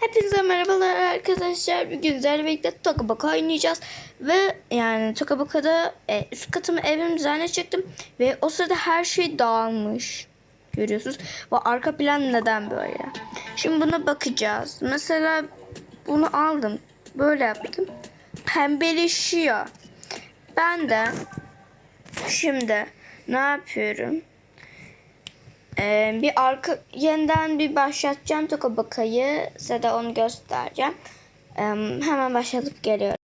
Hepinize merhabalar arkadaşlar. Bugün sizlerle birlikte Tokaboka oynayacağız. Ve yani Tokaboka'da e, üst katımı evim düzenleyecektim. Ve o sırada her şey dağılmış. Görüyorsunuz. Ve arka plan neden böyle? Şimdi buna bakacağız. Mesela bunu aldım. Böyle yaptım. Pembeleşiyor. Ben de şimdi ne yapıyorum? Ee, bir arka yeniden bir başlatacağım Tokabaka'yı. Size de onu göstereceğim. Ee, hemen başlatıp geliyorum.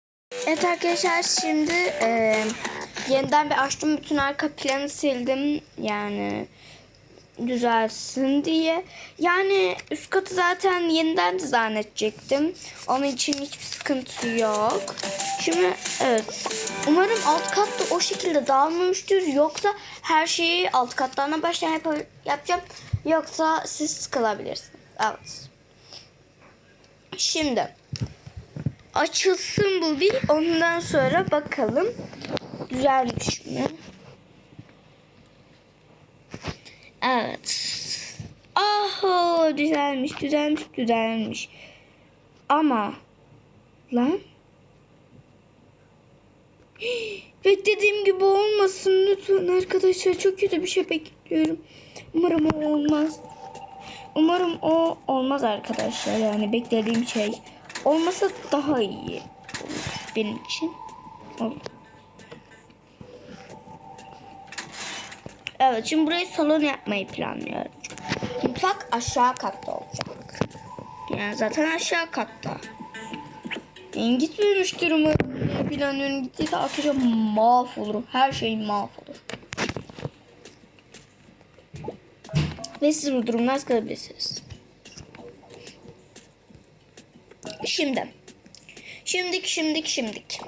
Evet arkadaşlar şimdi e, yeniden bir açtım. Bütün arka planı sildim. Yani düzelsin diye. Yani üst katı zaten yeniden dizayn edecektim. Onun için hiçbir sıkıntı yok. Şimdi evet. Umarım alt kat da o şekilde dağılmamıştır. Yoksa her şeyi alt katlarına baştan yap- yapacağım. Yoksa siz sıkılabilirsiniz. Evet. Şimdi açılsın bu bir. Ondan sonra bakalım düzelmiş mi? Evet. Aha düzelmiş, düzelmiş, düzelmiş. Ama lan beklediğim gibi olmasın lütfen arkadaşlar. Çok kötü bir şey bekliyorum. Umarım o olmaz. Umarım o olmaz arkadaşlar. Yani beklediğim şey olmasa daha iyi benim için. Olur. Evet şimdi burayı salon yapmayı planlıyorum. Mutfak aşağı katta olacak. Yani zaten aşağı katta. Yani gitmemiştir umarım. diye Planlıyorum gittiyse akşam mahvolurum. Her şey mahvolur. Ve siz bu durumdan sıkılabilirsiniz. Şimdi. Şimdik şimdik şimdik.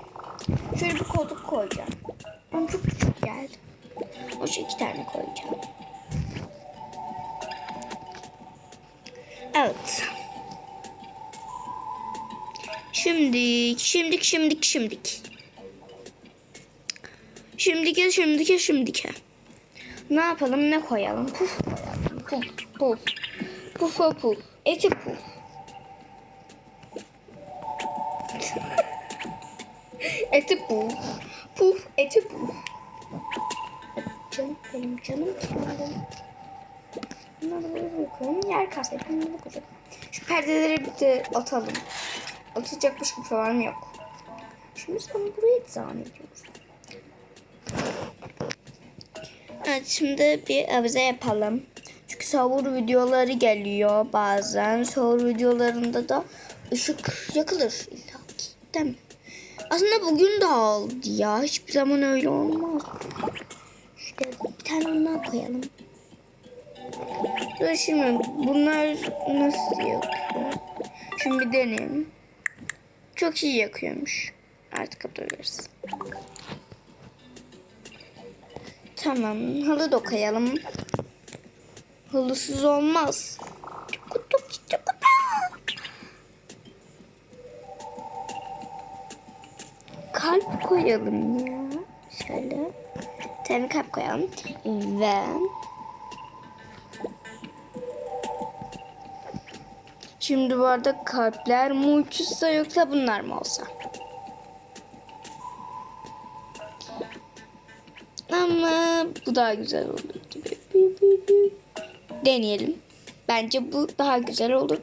Şöyle bir koltuk koyacağım. Ama çok küçük geldi. O şu iki tane koyacağım. Evet. Şimdik, şimdik, şimdik, şimdik. Şimdike, şimdike, şimdike. Ne yapalım, ne koyalım? Puf koyalım. Puf, puf. Puf, puf, puf. Eti puf. eti puf. Puf, eti puf. Benim canım kendim. Bunları böyle koyalım. Yer kalsın. Bunları koyalım. Şu perdeleri bir de atalım. Atacak başka bir falan yok. Şimdi sen burayı dizayn ediyoruz. Evet şimdi bir avize yapalım. Çünkü sahur videoları geliyor bazen. Sahur videolarında da ışık yakılır illa ki. Değil mi? Aslında bugün dağıldı ya. Hiçbir zaman öyle olmaz. Koyalım. Dur şimdi bunlar nasıl yakıyor? Şimdi bir deneyelim. Çok iyi yakıyormuş. Artık atabiliriz. Tamam. Halı da. Halısız olmaz. Kalp koyalım ya. Tane kalp koyalım. Ve Şimdi bu arada kalpler mi uçuşsa yoksa bunlar mı olsa? Ama bu daha güzel olur gibi. Deneyelim. Bence bu daha güzel olur.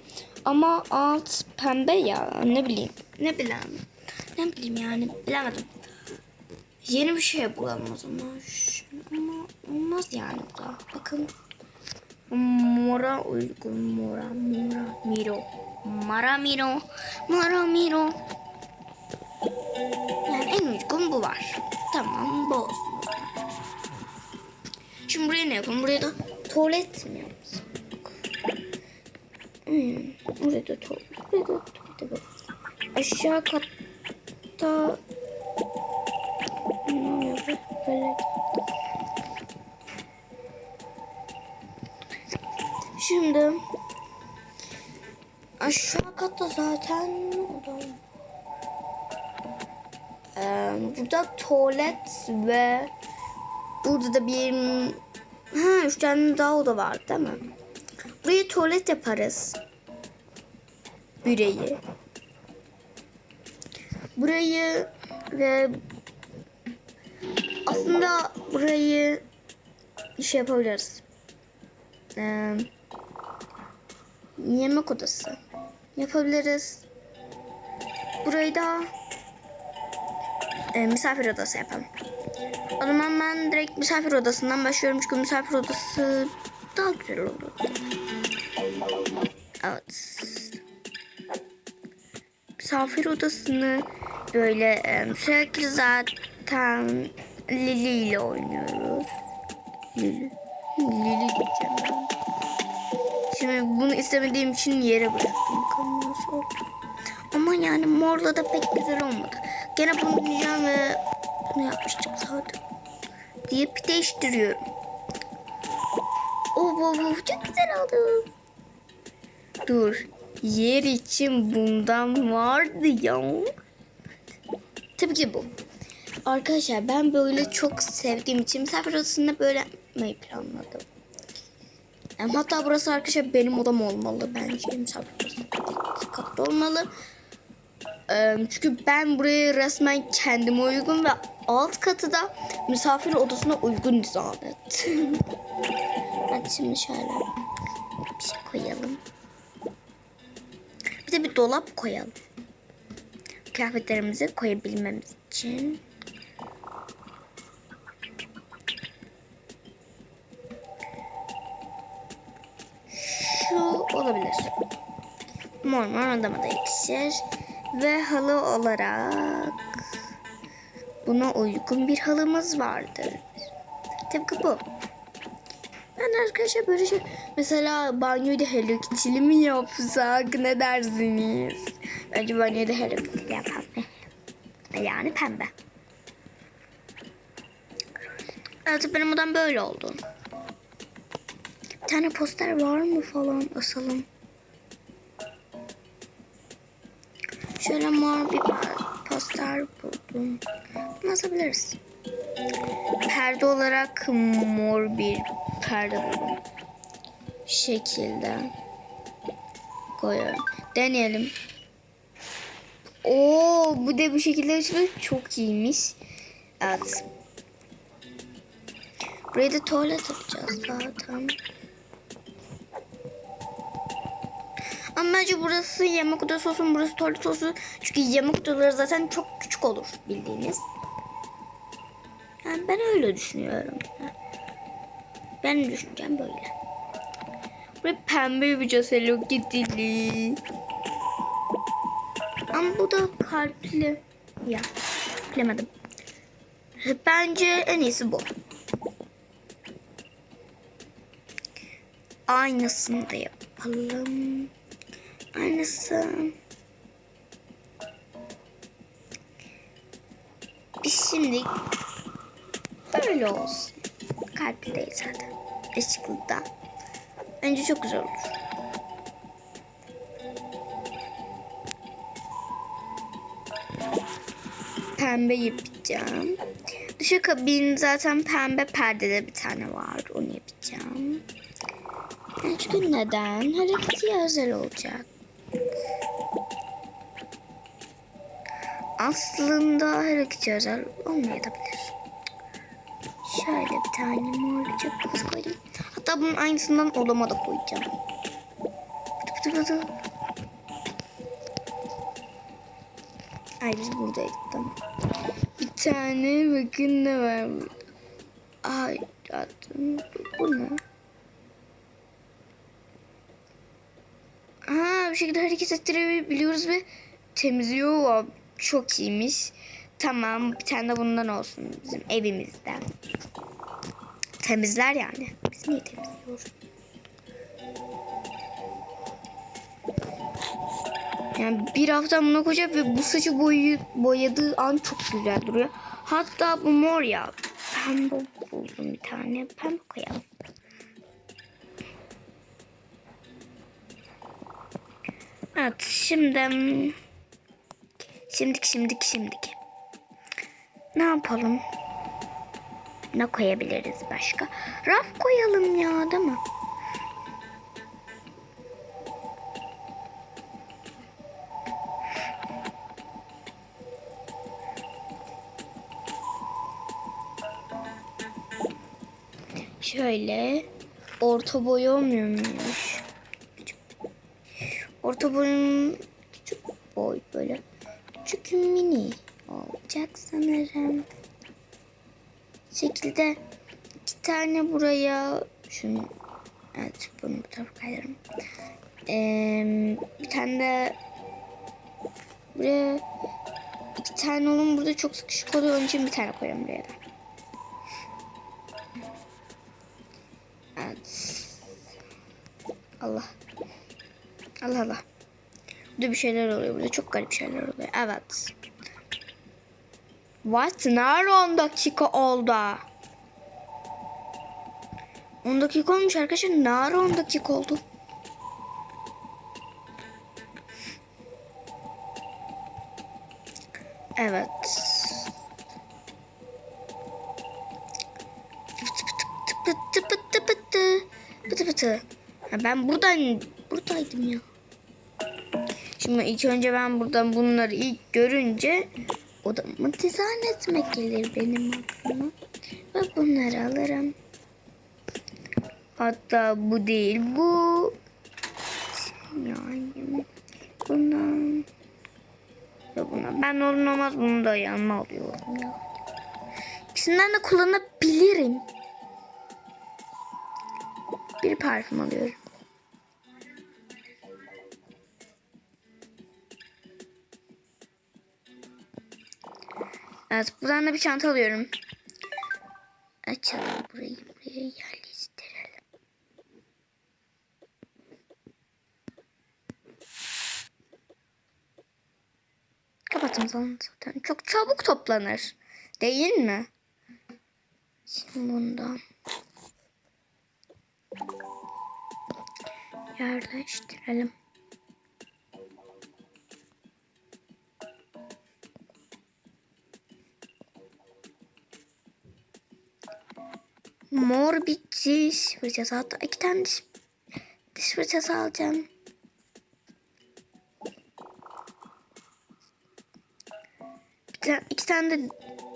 Ama alt pembe ya ne bileyim. Ne bileyim. Ne bileyim yani bilemedim. Yeni bir şey bulalım o zaman. Olmaz yani bu da. Bakın. Mora uygun mora mora miro. Mara miro. Mara miro. Yani en uygun bu var. Tamam bu olsun. Şimdi buraya ne yapalım? Buraya da tuvalet mi yapsak? Hmm, buraya da tuvalet. Buraya da tuvalet. Aşağı katta ne yapalım? Böyle Şimdi aşağı katta zaten odam. Ee, burada tuvalet ve burada da bir ha üç tane daha oda var değil mi? Buraya tuvalet yaparız. Burayı. Burayı ve aslında burayı şey yapabiliriz. Ee, yemek odası yapabiliriz. Burayı da e, misafir odası yapalım. O zaman ben direkt misafir odasından başlıyorum çünkü misafir odası daha güzel olur. Evet. Misafir odasını böyle e, sürekli zaten Lili ile oynuyoruz. Lili. Lili diyeceğim ben. Şimdi bunu istemediğim için yere bıraktım. Ama yani morla da pek güzel olmadı. Gene bunu diyeceğim ve bunu yapmıştım zaten. Deyip değiştiriyorum. Oh, oh, oh, çok güzel oldu. Dur. Yer için bundan vardı ya. Tabii ki bu. Arkadaşlar ben böyle çok sevdiğim için misafir odasında böyle yapmayı planladım. Em, Hatta burası arkadaşlar benim odam olmalı bence. Misafir olmalı. Çünkü ben burayı resmen kendime uygun ve alt katı da misafir odasına uygun dizayn ettim. Hadi şimdi şöyle bir şey koyalım. Bir de bir dolap koyalım. Kıyafetlerimizi koyabilmemiz için. Mor odama da yakışır. Ve halı olarak buna uygun bir halımız vardır. Tıpkı bu. Ben arkadaşlar böyle şey mesela banyoyu da Hello Kitty'li mi yapsak ne dersiniz? Bence banyoyu da Hello Kitty'li yapalım. Yani pembe. Evet benim odam böyle oldu. Bir tane poster var mı falan asalım. Şöyle mor bir poster buldum. Bunu asabiliriz. Perde olarak mor bir perde buldum. Şu şekilde koyuyorum. Deneyelim. Oo, bu da bu şekilde açılıyor. Çok iyiymiş. Evet. Buraya da tuvalet yapacağız zaten. Ama bence burası yemek odası olsun, burası tuvalet olsun. Çünkü yemek odaları zaten çok küçük olur bildiğiniz. Yani ben öyle düşünüyorum. Benim düşüncem böyle. Buraya pembe yapacağız Hello Kitty'li. Ama bu da kalpli. Ya bilemedim. Bence en iyisi bu. Aynısını da yapalım. Aynısı. Biz şimdi böyle olsun. Kalpli zaten. Da. Bence çok güzel olur. Pembe yapacağım. Duşa kabin zaten pembe perdede bir tane var. Onu yapacağım. Çünkü neden? Hareketi özel olacak. Aslında hareketi özel olmayabilir. Şöyle bir tane mor çöpümüz koydum. Hatta bunun aynısından odama da koyacağım. Pıtı pıtı pıtı. Ay biz buradaydık. Bir tane bakın ne var. Ay attım. Bu ne? Ha bir şekilde hareket ettirebiliyoruz ve temizliyor. Çok iyiymiş. Tamam bir tane de bundan olsun bizim evimizden. Temizler yani. Biz niye temizliyoruz? Yani bir hafta buna koyacak ve bu saçı boyu, boyadığı an çok güzel duruyor. Hatta bu mor ya. Pembe buldum bir tane. Pembe koyalım. Evet şimdi Şimdik şimdik şimdik. Ne yapalım? Ne koyabiliriz başka? Raf koyalım ya değil mi? Şöyle orta boy olmuyor muymuş? Orta boyun küçük boy böyle. Küçük mini olacak sanırım. Şekilde iki tane buraya şunu evet bunu bu tarafa kaydırırım. Ee, bir tane de buraya iki tane onun burada çok sıkışık oluyor. Onun için bir tane koyalım buraya da. Evet. Allah. Allah Allah. Burada bir şeyler oluyor. Burada çok garip şeyler oluyor. Evet. What? Nerede 10 dakika oldu? 10 dakika olmuş arkadaşlar. Nerede 10 dakika oldu? Evet. Ben buradan buradaydım ya. Şimdi ilk önce ben buradan bunları ilk görünce odamı dizayn etmek gelir benim aklıma. Ve bunları alırım. Hatta bu değil bu. Yani bundan ve buna ben olur olmaz bunu da yanıma alıyorum ya. İkisinden de kullanabilirim. Bir parfüm alıyorum. Evet buradan da bir çanta alıyorum. Açalım burayı buraya yerleştirelim. Kapatın zaten. Çok çabuk toplanır. Değil mi? Şimdi bundan. Yerleştirelim. Mor bir diş fırçası. Hatta iki tane diş, diş fırçası alacağım. Bir tane, iki tane de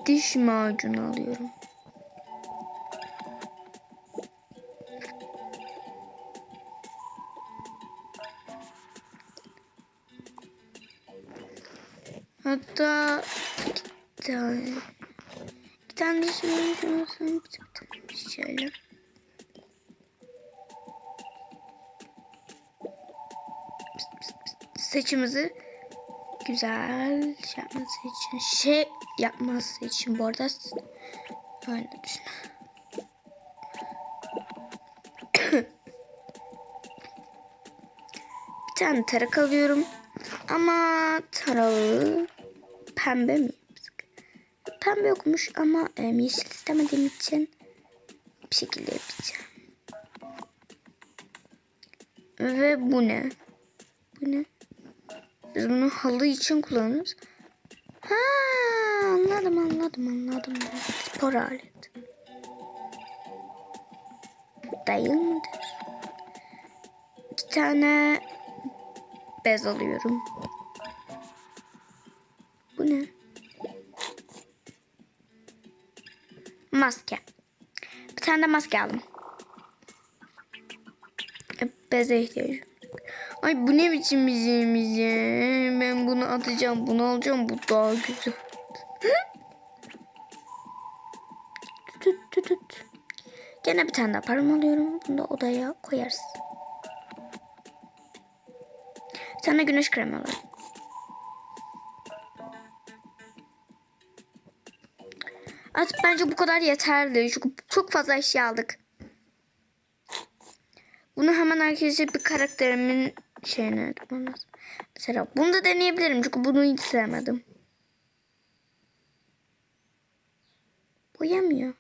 diş macunu alıyorum. Hatta iki tane iki tane diş macunu alsam şöyle. Saçımızı güzel şey yapması için şey yapması için bu arada öyle düşün. bir tane tarak alıyorum ama tarağı pembe mi? Pembe yokmuş ama e, yeşil istemediğim için bir şekilde yapacağım. Ve bu ne? Bu ne? Biz bunu halı için kullanırız. Ha, anladım anladım anladım. Spor alet. Değil midir? İki tane bez alıyorum. Bu ne? Maske. Tane de maske aldım. Beze ihtiyacım. Ay bu ne biçim şeymiş ya. Ben bunu atacağım, bunu alacağım. Bu daha güzel. tut tut tut. Gene bir tane daha param alıyorum. Bunu da odaya koyarız. Tane güneş kremi alalım. Artık bence bu kadar yeterli. Çünkü çok fazla eşya aldık. Bunu hemen arkadaşlar bir karakterimin şeyine lazım. Mesela bunu da deneyebilirim. Çünkü bunu hiç sevmedim. Boyamıyor.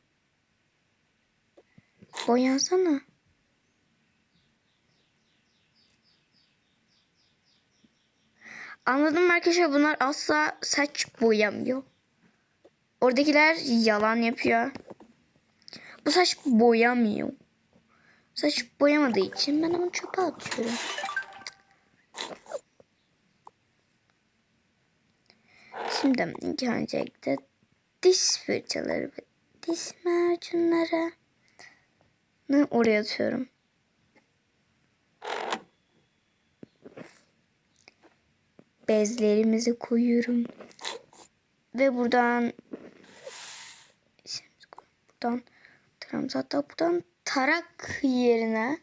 Boyansana. Anladım arkadaşlar bunlar asla saç boyamıyor. Oradakiler yalan yapıyor. Bu saç boyamıyor. Saç boyamadığı için ben onu çöpe atıyorum. Şimdi ilk öncelikle diş fırçaları ve diş macunları oraya atıyorum. Bezlerimizi koyuyorum. Ve buradan buradan taramız hatta tarak yerine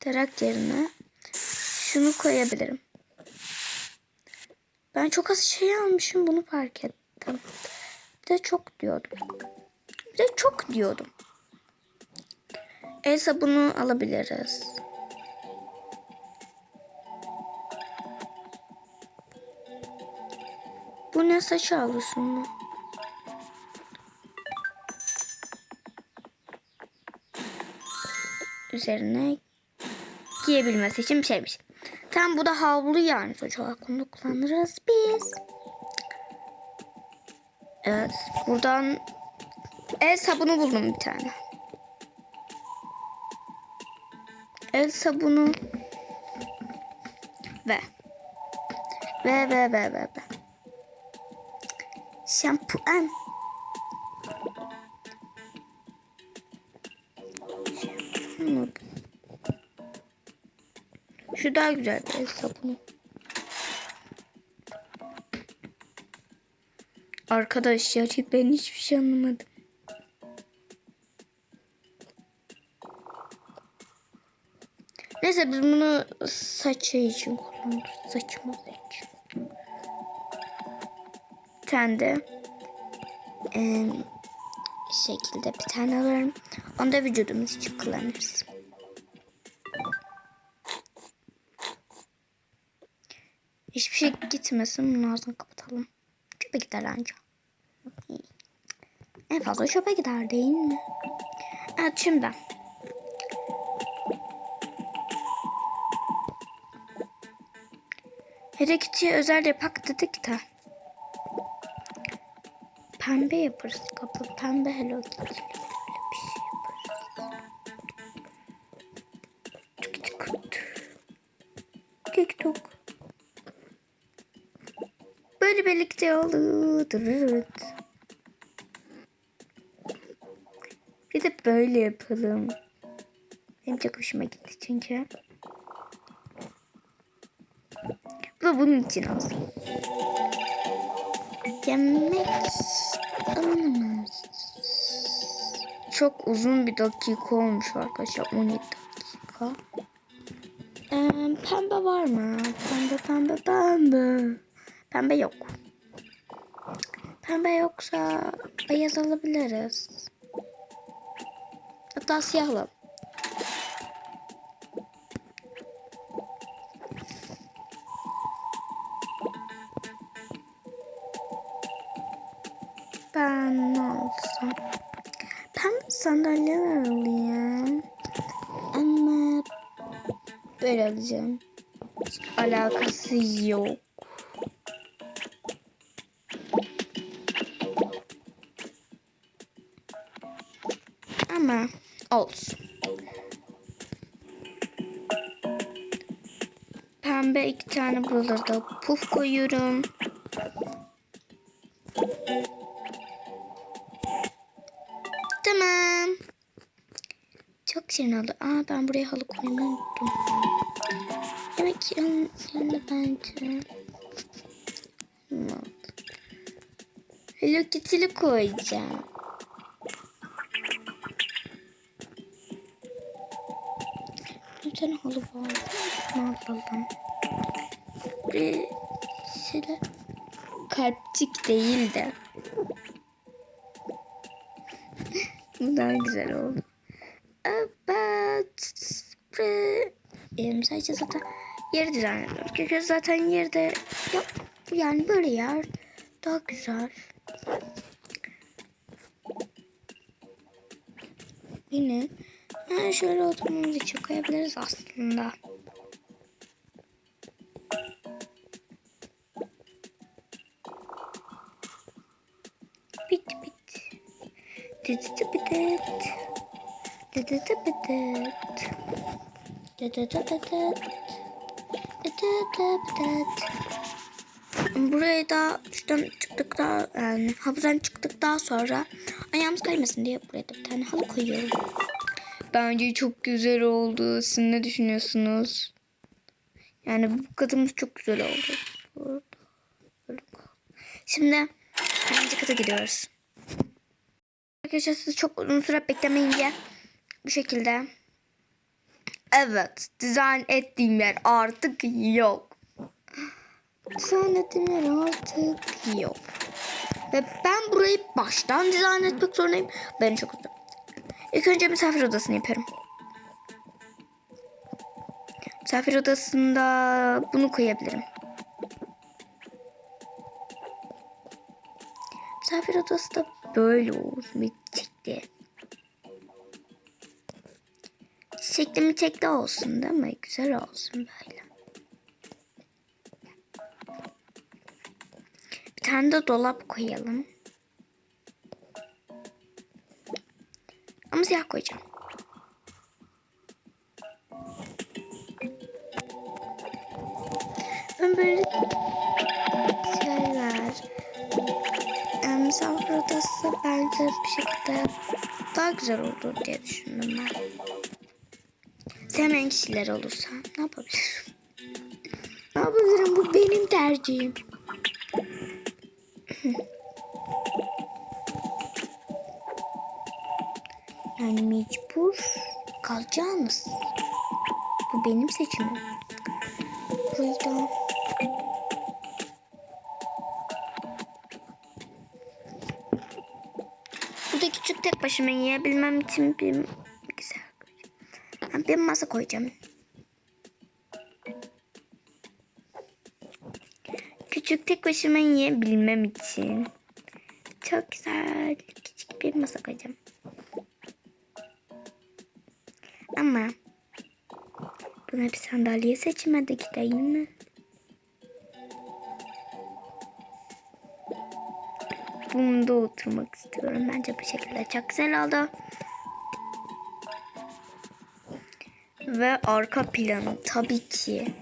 tarak yerine şunu koyabilirim. Ben çok az şey almışım bunu fark ettim. Bir de çok diyordum. Bir de çok diyordum. El sabunu alabiliriz. Bu ne saç havlusu mu? Üzerine giyebilmesi için bir şeymiş. Tam bu da havlu yani olarak bunu kullanırız biz. Evet buradan el sabunu buldum bir tane. El sabunu ve ve ve ve ve ve Şampuan. Şu daha güzel el sabunu. Arkadaş gerçekten hiçbir şey anlamadım. Neyse biz bunu saçı için kullanırız. Saçımız için. Bir tane de eee, şekilde bir tane alırım. Onu da vücudumuz için kullanırız. Şey gitmesin. Bunun ağzını kapatalım. Çöpe gider anca. En fazla çöpe gider değil mi? Evet şimdi. Hello Kitty'ye özel yapak dedik de. Pembe yaparız kapı. Pembe Hello Kitty. Birlikte. Dırırırt. Bir de böyle yapalım. Benim çok hoşuma gitti çünkü. Bu da bunun için olsun. Yemek alınamaz. Çok uzun bir dakika olmuş arkadaşlar. 17 dakika. Ee, pembe var mı? Pembe pembe pembe. Pembe yok. Pembe yoksa beyaz alabiliriz. Hatta siyah alalım. Ben ne alsam? Pembe sandalyeler alayım. Ama böyle alacağım. Alakası yok. Olsun. Pembe iki tane buralarda puf koyuyorum. Tamam. Çok şirin oldu. Aa ben buraya halı koymayı unuttum. Yemek yan, yanında bence. Hello Kitty'li koyacağım. Tane halı var. Ne alalım? Bir şeyler. Kalpçik değil de. Bu daha güzel oldu. Evet. Elim sadece zaten yeri dizayn. Çünkü zaten yerde ya, yani böyle yer daha güzel. Yine yani şöyle oturmamız için koyabiliriz aslında. Bit bit. Bit dit. Dit dit bit dit. Burayı da şuradan çıktıktan yani havuzdan çıktıktan sonra ayağımız kaymasın diye buraya da bir tane halı koyuyorum. Bence çok güzel oldu. Siz ne düşünüyorsunuz? Yani bu katımız çok güzel oldu. Şimdi ikinci kata gidiyoruz. Arkadaşlar siz çok uzun süre beklemeyince bu şekilde. Evet, dizayn ettiğim yer artık yok. Dizayn ettiğim yer artık yok. Ve ben burayı baştan dizayn etmek zorundayım. Beni çok üzdü. İlk önce misafir odasını yapıyorum. Misafir odasında bunu koyabilirim. Misafir odası da böyle olsun. Bir çiçekli. Çiçekli mi çiçekli olsun değil mi? Güzel olsun böyle. Bir tane de dolap koyalım. Ama siyah koyacağım. Ben böyle şeyler e, misafir odası bence bir şekilde daha güzel olur diye düşündüm ben. Sevmeyen kişiler olursa ne yapabilirim? ne yapabilirim? Bu benim tercihim. Yani mecbur kalacağınız. Bu benim seçimim. Burayı da Burada küçük tek başıma yiyebilmem için bir güzel koyacağım. Bir masa koyacağım. Küçük tek başıma yiyebilmem için çok güzel küçük bir masa koyacağım. Ama buna bir sandalye seçmedik değil mi? Bunda oturmak istiyorum. Bence bu şekilde çok güzel oldu. Ve arka planı tabii ki.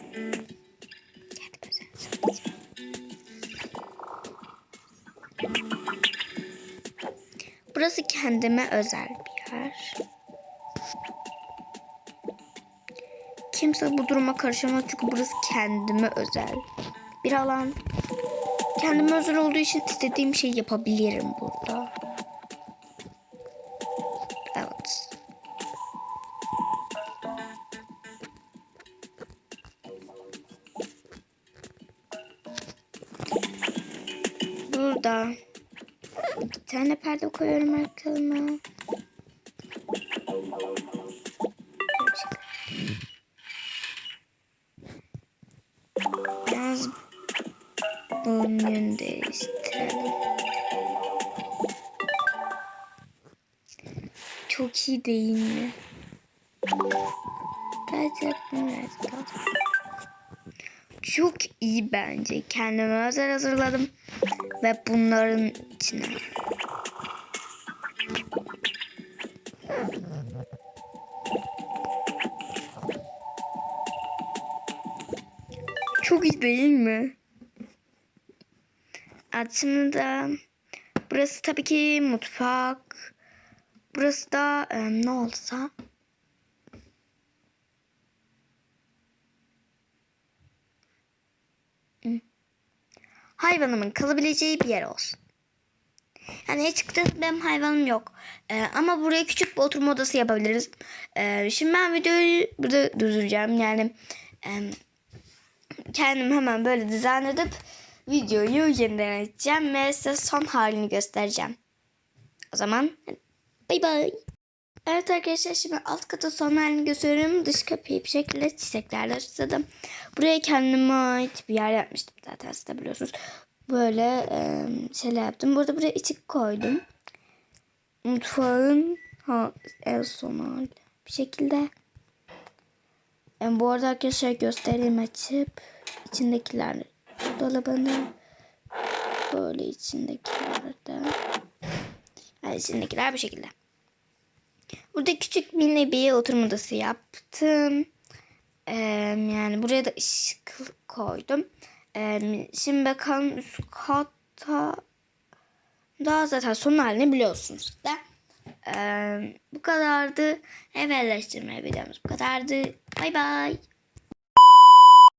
Burası kendime özel bir Kimse bu duruma karışamaz çünkü burası kendime özel bir alan. Kendime özel olduğu için istediğim şeyi yapabilirim burada. Evet. Burada bir tane perde koyuyorum arkalarına. İyi değil mi? Biraz daha- Çok iyi bence. Kendime özel hazırladım. Ve bunların içine. Çok iyi değil mi? De burası tabii ki mutfak. Burası da e, ne olsa hayvanımın kalabileceği bir yer olsun. Yani açıkçası benim hayvanım yok. E, ama buraya küçük bir oturma odası yapabiliriz. E, şimdi ben videoyu burada durduracağım. Yani e, kendim hemen böyle dizayn edip videoyu yeniden açacağım ve size son halini göstereceğim. O zaman bay bay. Evet arkadaşlar şimdi alt kata son halini gösteriyorum. Dış kapıyı bir şekilde çiçeklerle süsledim. Buraya kendime ait bir yer yapmıştım zaten siz de biliyorsunuz. Böyle e, şeyler yaptım. Burada buraya içik koydum. Mutfağın ha, en son hali. Bir şekilde. Yani bu arada arkadaşlar göstereyim açıp içindekiler dolabını böyle içindekilerde yani içindekiler bu şekilde. Burada küçük mini bir oturma odası yaptım. Ee, yani buraya da ışık koydum. Ee, şimdi bakalım üst katta daha zaten son halini biliyorsunuz da. Ee, bu kadardı. Ev yerleştirme videomuz bu kadardı. Bay bay.